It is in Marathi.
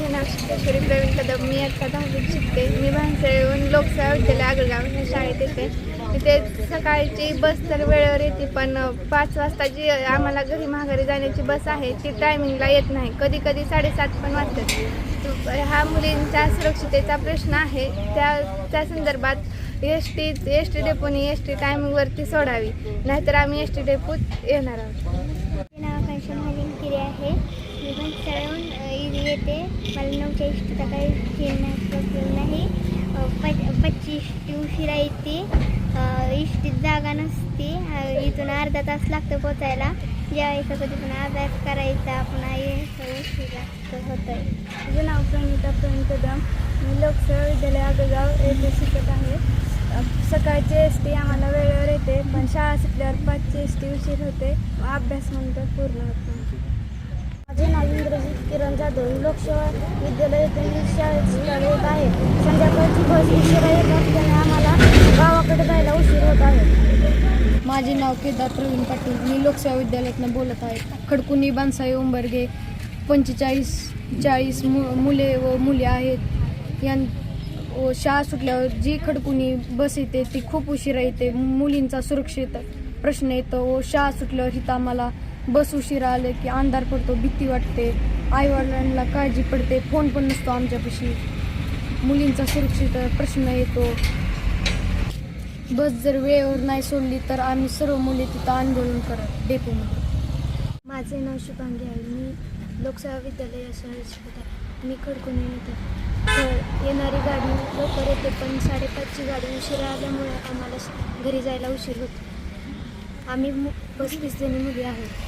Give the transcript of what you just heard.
माझे नाव प्रवीण कदम मी आता दहावीत शिकते. मी भानसळेहून लोकसेवा विद्यालय आगळगाव ह्या शाळेत येते. तिथे सकाळची बस तर वेळेवर येते पण पाच वाजता जी आम्हाला घरी माघारी जाण्याची बस आहे ती टायमिंगला येत नाही. कधी कधी साडेसात पण वाजतात. हा मुलींच्या सुरक्षितेचा प्रश्न आहे. त्या त्या संदर्भात एस टी एस टी डेपोनी एस टी टायमिंगवरती सोडावी. नाहीतर आम्ही एस टी डेपोत येणार आहोत. नाव आकांक्षा किरे आहे. मी भांसाळहून येते. मला नऊच्या इष्टीचा काही फिरण्यास नाही पच प पच्चीस उशिरा येते. इष्टीत जागा नसते. इथून अर्धा तास लागतो पोचायला. जेवायचं कधी पण अभ्यास करायचा पुन्हा यायचं उशिरा होतं आहे माझे नाव प्रणिता प्रवीण कदम. मी लोकसेवा विद्यालय आगगाव येथे शिकत आहे. अ, सकाळची एस टी आम्हाला वेळेवर येते पण शाळा सुटल्यावर पाचची एस टी उशीर होते. अभ्यास अभ्यास तर पूर्ण होतो माझे नाव इंद्रजित किरण जाधव लोकसेवा विद्यालय येथे शाळेत आहे. संध्याकाळची बस उशिरा येत असल्याने आम्हाला गावाकडे जायला उशीर होत आहे. माझे नाव केदार प्रवीण पाटील. मी लोकसेवा विद्यालयातनं बोलत आहे. खडकुनी बांसाई उंबर्गे पंचेचाळीस चाळीस मु मुले व मुली आहेत. यां व शाळा सुटल्यावर जी खडकुनी बस येते ती खूप उशिरा येते. मुलींचा सुरक्षित प्रश्न येतो व शाळा सुटल्यावर हिथं आम्हाला बस उशिरा आले की अंधार पडतो भीती वाटते. आईवडिलांना काळजी पडते फोन पण नसतो आमच्यापाशी. मुलींचा सुरक्षित प्रश्न येतो. बस जर वेळेवर नाही सोडली तर आम्ही सर्व मुली तिथं आंदोलन करत डेपोमध्ये. माझे नाव शुभांगी आहे. मी लोकसेवा विद्यालय शाळेत मी खडकून येते. तर येणारी गाडी लवकर येते पण साडेपाचची गाडी उशिरा आल्यामुळे आम्हाला घरी जायला उशीर होतो. आम्ही मु जणी मुली आहोत.